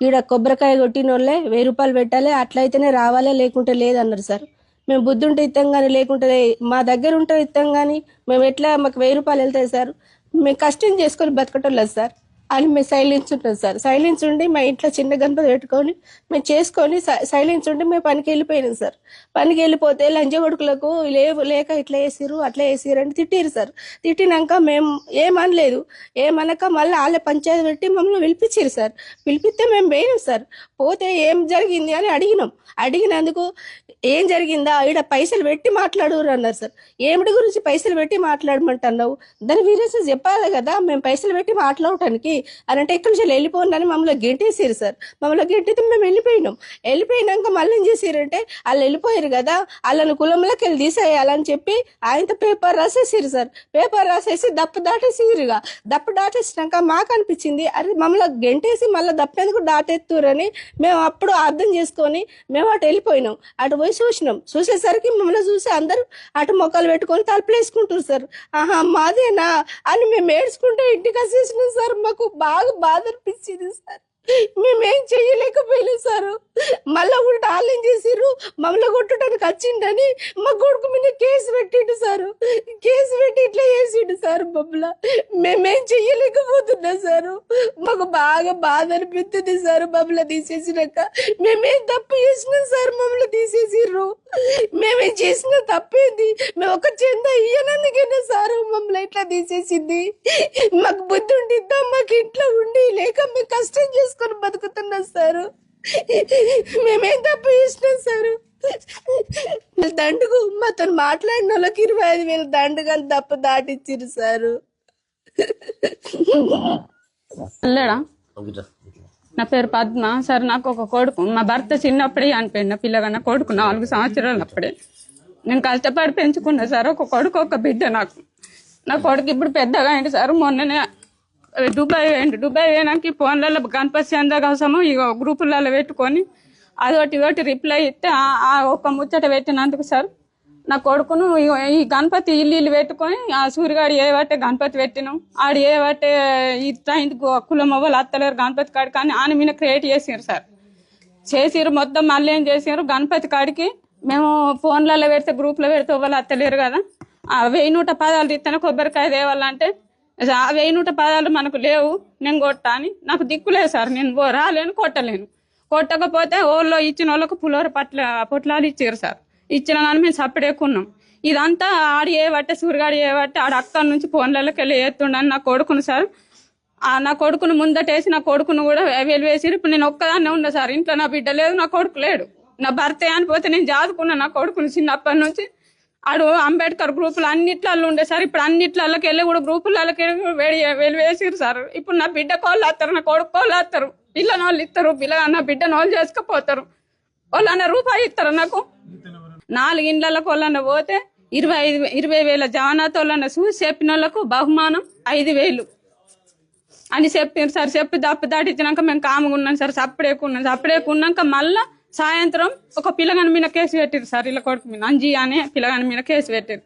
ఈడ కొబ్బరికాయ కొట్టిన వాళ్ళే వెయ్యి రూపాయలు పెట్టాలి అట్లయితేనే రావాలే లేకుంటే లేదన్నారు సార్. మేము బుద్ధుంటే ఇస్తాం కానీ లేకుంటే మా దగ్గర ఉంటే ఇస్తాం కానీ మేము ఎట్లా మాకు వెయ్యి రూపాయలు వెళ్తాయి సార్. మేము కష్టం చేసుకొని బతకటం లేదు సార్. అని మేము సైలెన్స్ ఉంటాం సార్. సైలెన్స్ ఉండి మా ఇంట్లో చిన్న గణపతి పెట్టుకొని మేము చేసుకొని సై- సైలెన్స్ ఉండి మేము పనికి వెళ్ళిపోయినాం సార్. పనికి వెళ్ళిపోతే లంచ కొడుకులకు లేవు లేక ఇట్లా వేసిరు అట్లా వేసిరు అని తిట్టిరు సార్. తిట్టినాక మేము ఏమనలేదు. ఏమనక మళ్ళీ వాళ్ళ పంచాయతీ పెట్టి మమ్మల్ని పిలిపించారు సార్. పిలిపిస్తే మేము పోయినాం సార్. పోతే ఏం జరిగింది అని అడిగినాం. అడిగినందుకు ఏం జరిగిందా? ఈడ పైసలు పెట్టి మాట్లాడురు అన్నారు సార్. ఏమిటి గురించి పైసలు పెట్టి మాట్లాడమంటున్నావు? దాని వీరేసి చెప్పాలి కదా. మేము పైసలు పెట్టి మాట్లాడటానికి అని అంటే ఎక్కడి నుంచి వెళ్ళిపోండి మమ్మల్ని గెంటేసారు సార్. మమ్మల్ని గెంటితే మేము వెళ్ళిపోయినాం. వెళ్ళిపోయినాక మళ్ళీ ఏం చేసారంటే వాళ్ళు వెళ్ళిపోయారు కదా వాళ్ళని కులంలోకి వెళ్ళి తీసేయాలని చెప్పి ఆయనతో పేపర్ రాసేసారు సార్. పేపర్ రాసేసి దప్పు దాటేసిరుగా దప్పు దాటేసినాక మాకు అనిపించింది అరే మమ్మల్ని గెంటేసి మళ్ళీ దప్పెందుకు దాటెత్తురని మేము అప్పుడు అర్థం చేసుకొని మేము అటు వెళ్ళిపోయినాం. అటు పోయి చూసినాం. చూసేసరికి మమ్మల్ని చూసి అందరూ అటు మొక్కలు పెట్టుకొని తలుపులేసుకుంటారు సార్. ఆహా మాదేనా అని మేము ఏడ్చుకుంటే ఇంటికి వచ్చేసినాం సార్ మాకు. బాగా బాధ అనిపించింది సార్. మేమేం చెయ్యలేకపోయినాం సారు. మళ్ళా ఉల్టా ఆలయం చేసిర్రు మమ్మల్ని కొట్టడానికి వచ్చిండని మా కొడుకు మీద కేసు పెట్టిండు సారు. కేసు పెట్టి ఇట్లా వేసిండు సార్ మమ్మల్ని. మేమేం చెయ్యలేకపోతున్నా సారు. మాకు బాగా బాధ అనిపిస్తుంది సార్ మమ్మల్ని తీసేసినాక. మేమేం తప్పు చేసినాం సార్ మమ్మల్ని తీసేసిర్రు. మేమేం చేసిన తప్పేంది? మేము ఒక చెంద ఇయ్యనందుకైనా సార్ మమ్మల్ని ఇట్లా తీసేసింది? మాకు బుద్ధి ఉండిద్దాం? మాకు ఇంట్లో ఉండి లేక మేము కష్టం చేసుకొని బతుకుతున్నాం సార్. మేమేం తప్పు చేసినాం సార్? దండుకు మాతో మాట్లాడిన వాళ్ళకి ఇరవై ఐదు వేలు దండుగలు తప్పు దాటిచ్చిరు సారు. వెళ్ళాడా నా పేరు పద్మ. సార్ నాకు ఒక కొడుకు. మా భర్త చిన్నప్పుడే చనిపోయింది నా పిల్లగా కొడుకు నాలుగు సంవత్సరాలు అప్పుడే నేను కష్టపడి పెంచుకున్నా సార్ ఒక కొడుకు ఒక బిడ్డ నాకు. నా కొడుకు ఇప్పుడు పెద్దగా అయింది సార్ మొన్ననే దుబాయ్ పోయిండు. దుబాయ్ పోయినాక ఈ ఫోన్లలో గణపతి చంద కోసము ఇక గ్రూపులలో పెట్టుకొని అదొకటి ఇదొకటి రిప్లై ఇస్తే ఆ- ఒక్క ముచ్చట పెట్టినందుకు సార్. నా కొడుకును ఈ గణపతి ఇల్లు ఇల్లు పెట్టుకొని ఆ సూర్యగాడు ఏ గణపతి పెట్టినాం. ఆడు ఏ పట్టే ఇట్లా ఇందుకు కులం అవ్వాలి అత్తలేరు గణపతి కాడికి కానీ ఆయన మీద క్రియేట్ చేసారు సార్. చేసిరు మొత్తం మళ్ళీ ఏం చేసారు గణపతి కాడికి మేము ఫోన్లలో పెడితే గ్రూప్లో పెడితే వాళ్ళు అత్తలేరు కదా. ఆ వెయ్యి నూట పదాలు తీస్తేనే కొబ్బరికాయ తేవాలంటే ఆ వెయ్యి నూట పదాలు మనకు లేవు నేను కొట్టా అని. నాకు దిక్కులేదు సార్ నేను పో- రాలేను కొట్టలేను. కొట్టకపోతే ఓళ్ళో ఇచ్చిన వాళ్ళకు పులోర పట్ల పొట్లాలు ఇచ్చారు సార్. ఇచ్చిన కానీ మేము సపడేకున్నాం ఇదంతా ఆడి ఏ బట్టే సూర్యగాడు ఏ బట్టే ఆడ అక్కడి నుంచి ఫోన్లలోకి వెళ్ళి ఎత్తుండని నా కొడుకును సార్. ఆ నా కొడుకును ముందటేసి నా కొడుకును కూడా వెలివేసి ఇప్పుడు నేను ఒక్కదాన్నే ఉన్నా సార్ ఇంట్లో నా బిడ్డ లేదు నా కొడుకు లేడు. నా భర్త అనిపోతే నేను చదువుకున్నా నా కొడుకుని చిన్నప్పటి నుంచి. ఆడు అంబేద్కర్ గ్రూపులు అన్నిట్లలో ఉండే సార్. ఇప్పుడు అన్నిట్లలోకి వెళ్ళి కూడా గ్రూపులకి వేడి వెలివేసిరు సార్. ఇప్పుడు నా బిడ్డ కోళ్ళు వస్తారు నా కొడుకు కోళ్ళు వస్తారు పిల్లని వాళ్ళు ఇస్తారు పిల్ల నా బిడ్డ వాళ్ళు చేసుకుపోతారు. వాళ్ళన్న రూపాయి ఇస్తారు నాకు? నాలుగు ఇండ్లకు వాళ్ళన్న పోతే ఇరవై ఐదు ఇరవై వేల జవనాథోళ్ళన్న చూసి చెప్పిన వాళ్ళకు బహుమానం ఐదు వేలు. అని చెప్పారు సార్. చెప్పి దప్పు దాటిచ్చినాక మేము కాముగా ఉన్నాం సార్. సప్పుడేకున్నాం సప్పుడేకున్నాక మళ్ళా సాయంత్రం ఒక పిల్లగాని మీద కేసు పెట్టారు సార్ ఇలా కొడుకు మీద. అంజీ అనే పిల్లగాని మీద కేసు పెట్టారు